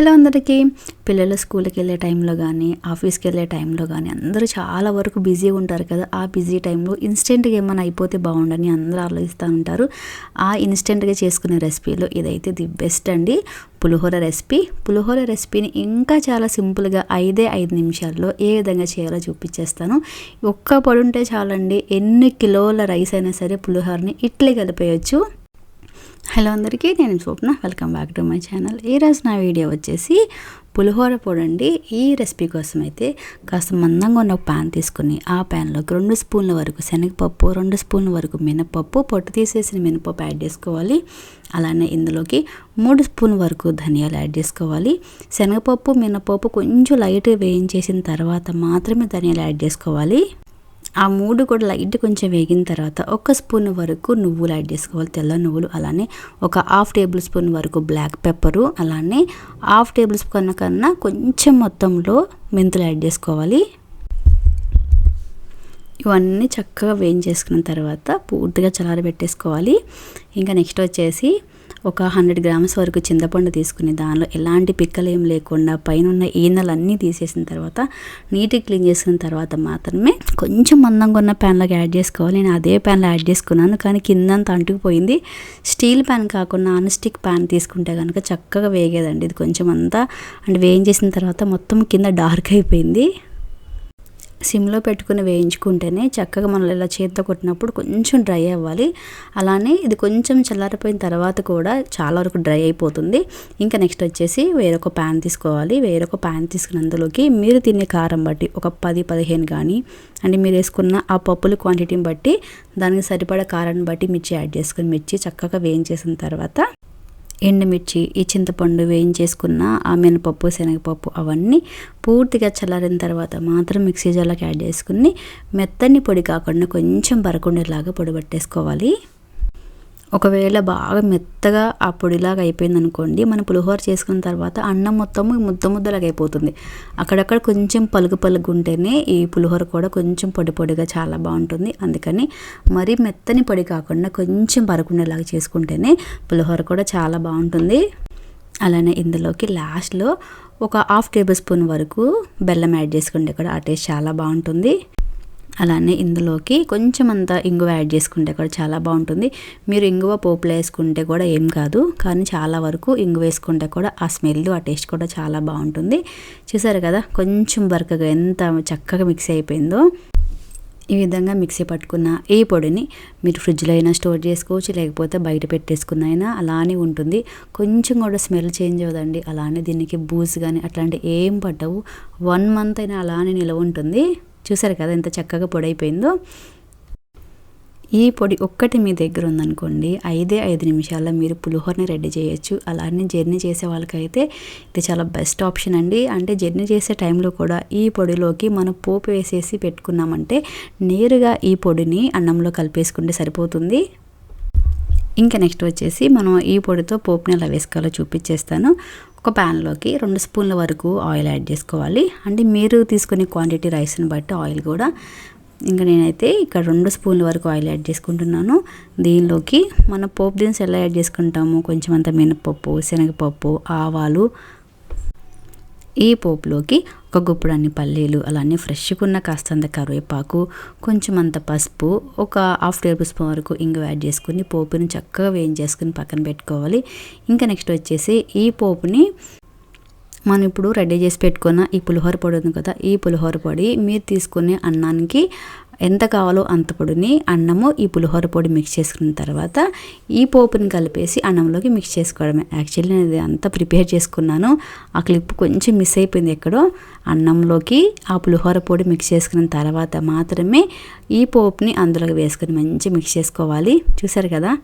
Hello అందరికీ. పిల్లలు స్కూల్కి వెళ్ళే టైంలో కానీ ఆఫీస్కి వెళ్ళే టైంలో కానీ అందరూ చాలా వరకు బిజీగా ఉంటారు కదా. ఆ బిజీ టైంలో ఇన్స్టెంట్గా ఏమైనా అయిపోతే బాగుండని అందరూ ఆలోచిస్తూ ఉంటారు. ఆ ఇన్స్టెంట్గా చేసుకునే రెసిపీలో ఇదైతే ది బెస్ట్ అండి. పులిహోర రెసిపీ. పులిహోర రెసిపీని ఇంకా చాలా సింపుల్గా ఐదే ఐదు నిమిషాల్లో ఏ విధంగా చేయాలో చూపించేస్తాను. ఒక్క పొడి ఉంటే చాలండి. ఎన్ని కిలోల రైస్ అయినా సరే పులిహోరని ఇట్లే కలిపేయచ్చు. హలో అందరికీ నేను Swapna. Welcome back to my channel ఈరోజు నా వీడియో వచ్చేసి పులిహోర పొడండి. అండి ఈ రెసిపీ కోసం అయితే కాస్త మందంగా ఉన్న ఒక ప్యాన్ తీసుకుని ఆ ప్యాన్లోకి రెండు స్పూన్ల వరకు శనగపప్పు రెండు స్పూన్ల వరకు మినపప్పు పొట్టు తీసేసిన మినపప్పు యాడ్ చేసుకోవాలి. అలానే ఇందులోకి మూడు స్పూన్ వరకు ధనియాలు యాడ్ చేసుకోవాలి. శనగపప్పు మినపప్పు కొంచెం లైట్ వేయించేసిన తర్వాత మాత్రమే ధనియాలు యాడ్ చేసుకోవాలి. ఆ మూడు కూడా లైట్ కొంచెం వేగిన తర్వాత ఒక స్పూన్ వరకు నువ్వులు యాడ్ చేసుకోవాలి. తెల్ల నువ్వులు అలానే ఒక హాఫ్ టేబుల్ స్పూన్ వరకు బ్లాక్ పెప్పరు అలానే హాఫ్ టేబుల్ స్పూన్ కన్నా కొంచెం మొత్తంలో మెంతులు యాడ్ చేసుకోవాలి. ఇవన్నీ చక్కగా వేయించేసుకున్న తర్వాత పూర్తిగా చల్లారబెట్టేసుకోవాలి ఇంకా నెక్స్ట్ వచ్చేసి ఒక హండ్రెడ్ గ్రామ్స్ వరకు చింతపండు తీసుకుని దానిలో ఎలాంటి పిక్కలు ఏం లేకుండా పైన ఉన్న ఈనెలన్నీ తీసేసిన తర్వాత నీట్గా క్లీన్ చేసుకున్న తర్వాత మాత్రమే కొంచెం మందంగా ఉన్న ప్యాన్లోకి యాడ్ చేసుకోవాలి. నేను అదే ప్యాన్లో యాడ్ చేసుకున్నాను కానీ కిందంతా అంటుకుపోయింది. స్టీల్ ప్యాన్ కాకుండా నాన్ స్టిక్ ప్యాన్ తీసుకుంటే కనుక చక్కగా వేగేదండి. ఇది కొంచెం అంతా అంటే వేయించేసిన తర్వాత మొత్తం కింద డార్క్ అయిపోయింది. సిమ్లో పెట్టుకుని వేయించుకుంటేనే చక్కగా మనం ఇలా చేతితో కొట్టినప్పుడు కొంచెం డ్రై అవ్వాలి. అలానే ఇది కొంచెం చల్లారిపోయిన తర్వాత కూడా చాలా వరకు డ్రై అయిపోతుంది. ఇంకా నెక్స్ట్ వచ్చేసి వేరొక ప్యాన్ తీసుకోవాలి. వేరొక ప్యాన్ తీసుకుని అందులోకి మీరు తినే కారం బట్టి ఒక పది పదిహేను కానీ అంటే మీరు వేసుకున్న ఆ పప్పుల క్వాంటిటీని బట్టి దానికి సరిపడా కారాన్ని బట్టి మిర్చి యాడ్ చేసుకుని మిర్చి చక్కగా వేయించేసిన తర్వాత ఎండుమిర్చి ఈ చింతపండు వేయించేసుకున్న ఆ మినపప్పు శనగపప్పు అవన్నీ పూర్తిగా చల్లారిన తర్వాత మాత్రం మిక్సీ జార్లోకి యాడ్ చేసుకుని మెత్తని పొడి కాకుండా కొంచెం బరకుండేలాగా పొడి పట్టేసుకోవాలి. ఒకవేళ బాగా మెత్తగా ఆ పొడిలాగా అయిపోయింది అనుకోండి మనం పులిహోర చేసుకున్న తర్వాత అన్నం మొత్తం ముద్ద ముద్దలాగా అయిపోతుంది అక్కడక్కడ కొంచెం పలుగు పలుగు ఉంటేనే ఈ పులిహోర కూడా కొంచెం పొడి పొడిగా చాలా బాగుంటుంది. అందుకని మరీ మెత్తని పొడి కాకుండా కొంచెం పరకుండేలాగా చేసుకుంటేనే పులిహోర కూడా చాలా బాగుంటుంది. అలానే ఇందులోకి లాస్ట్లో ఒక హాఫ్ టేబుల్ స్పూన్ వరకు బెల్లం యాడ్ చేసుకుంటే కూడా ఆ టేస్ట్ చాలా బాగుంటుంది. అలానే ఇందులోకి కొంచెం అంత ఇంగువ యాడ్ చేసుకుంటే కూడా చాలా బాగుంటుంది. మీరు ఇంగువ పోపులో వేసుకుంటే కూడా ఏం కాదు కానీ చాలా వరకు ఇంగువ వేసుకుంటే కూడా ఆ స్మెల్ ఆ టేస్ట్ కూడా చాలా బాగుంటుంది. చూసారు కదా కొంచెం బరకగా ఎంత చక్కగా మిక్స్ అయిపోయిందో. ఈ విధంగా మిక్సీ పట్టుకున్న ఈ పొడిని మీరు ఫ్రిడ్జ్లో అయినా స్టోర్ చేసుకోవచ్చు లేకపోతే బయట పెట్టేసుకున్న అయినా అలానే ఉంటుంది. కొంచెం కూడా స్మెల్ చేంజ్ అవ్వదండి అలానే దీనికి బూజ్ కానీ అట్లాంటి ఏం పట్టవు. వన్ మంత్ అయినా అలానే నిలవ ఉంటుంది. చూసారు కదా ఎంత చక్కగా పొడి అయిపోయిందో ఈ పొడి ఒక్కటి మీ దగ్గర ఉందనుకోండి ఐదే ఐదు నిమిషాల్లో మీరు పులిహోరని రెడీ చేయొచ్చు. అలానే జర్నీ చేసే వాళ్ళకైతే ఇది చాలా బెస్ట్ ఆప్షన్ అండి. అంటే జర్నీ చేసే టైంలో కూడా ఈ పొడిలోకి మనం పోపు వేసేసి పెట్టుకున్నామంటే నేరుగా ఈ పొడిని అన్నంలో కలిపేసుకుంటే సరిపోతుంది. ఇంకా నెక్స్ట్ వచ్చేసి మనం ఈ పొడితో పోపుని ఎలా వేసుకోవాలో చూపించేస్తాను ఒక ప్యాన్లోకి రెండు స్పూన్ల వరకు ఆయిల్ యాడ్ చేసుకోవాలి. అంటే మీరు తీసుకునే క్వాంటిటీ రైస్ని బట్టి ఆయిల్ కూడా. ఇంకా నేనైతే ఇక్కడ రెండు స్పూన్ల వరకు ఆయిల్ యాడ్ చేసుకుంటున్నాను. దీనిలోకి మన పోపు దినుసు ఎలా యాడ్ చేసుకుంటాము? కొంచెం అంత మినపప్పు శనగపప్పు ఆవాలు ఈ పోపులోకి ఒక గుప్పుడన్ని పల్లీలు అలానే ఫ్రెష్గా ఉన్న కాస్తంత కరివేపాకు కొంచెం అంత పసుపు ఒక హాఫ్ టేబుల్ స్పూన్ వరకు ఇంగు యాడ్ చేసుకుని పోపుని చక్కగా వేయించేసుకుని పక్కన పెట్టుకోవాలి. ఇంకా నెక్స్ట్ వచ్చేసి ఈ పోపుని మనం ఇప్పుడు రెడీ చేసి పెట్టుకున్న ఈ పులిహోర పొడి ఉంది కదా ఈ పులిహోర పొడి మీరు తీసుకునే అన్నానికి ఎంత కావాలో అంత పొడిని అన్నము ఈ పులిహోర పొడి మిక్స్ చేసుకున్న తర్వాత ఈ పోపుని కలిపేసి అన్నంలోకి మిక్స్ చేసుకోవడమే. యాక్చువల్లీ నేను ఇది అంతా ప్రిపేర్ చేసుకున్నాను. ఆ క్లిప్ కొంచెం మిస్ అయిపోయింది ఎక్కడో. అన్నంలోకి ఆ పులిహోర పొడి మిక్స్ చేసుకున్న తర్వాత మాత్రమే ఈ పోపుని అందులోకి వేసుకొని మంచి మిక్స్ చేసుకోవాలి. చూసారు కదా?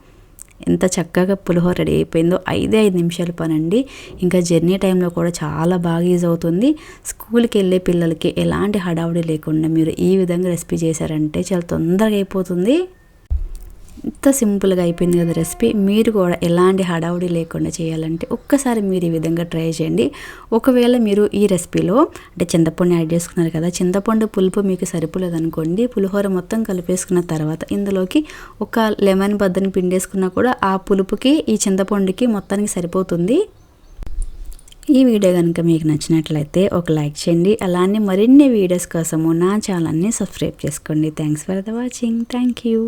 ఎంత చక్కగా పులిహోర రెడీ అయిపోయిందో ఐదే ఐదు నిమిషాలు పనండి. ఇంకా జర్నీ టైంలో కూడా చాలా బాగా యూజ్ అవుతుంది. స్కూల్కి వెళ్ళే పిల్లలకి ఎలాంటి హడావుడి లేకుండా మీరు ఈ విధంగా రెసిపీ చేశారంటే చాలా తొందరగా అయిపోతుంది. ఎంత సింపుల్గా అయిపోయింది కదా రెసిపీ. మీరు కూడా ఎలాంటి హడావుడి లేకుండా చేయాలంటే ఒక్కసారి మీరు ఈ విధంగా ట్రై చేయండి. ఒకవేళ మీరు ఈ రెసిపీలో అంటే చింతపండు యాడ్ చేసుకున్నారు కదా చింతపండు పులుపు మీకు సరిపోలేదు అనుకోండి పులిహోర మొత్తం కలిపేసుకున్న తర్వాత ఇందులోకి ఒక లెమన్ బద్దని పిండేసుకున్నా కూడా ఆ పులుపుకి ఈ చింతపండుకి మొత్తానికి సరిపోతుంది. ఈ వీడియో కనుక మీకు నచ్చినట్లయితే ఒక లైక్ చేయండి. అలానే మరిన్ని వీడియోస్ కోసము నా ఛానల్ని సబ్స్క్రైబ్ చేసుకోండి. Thanks for the watching thank you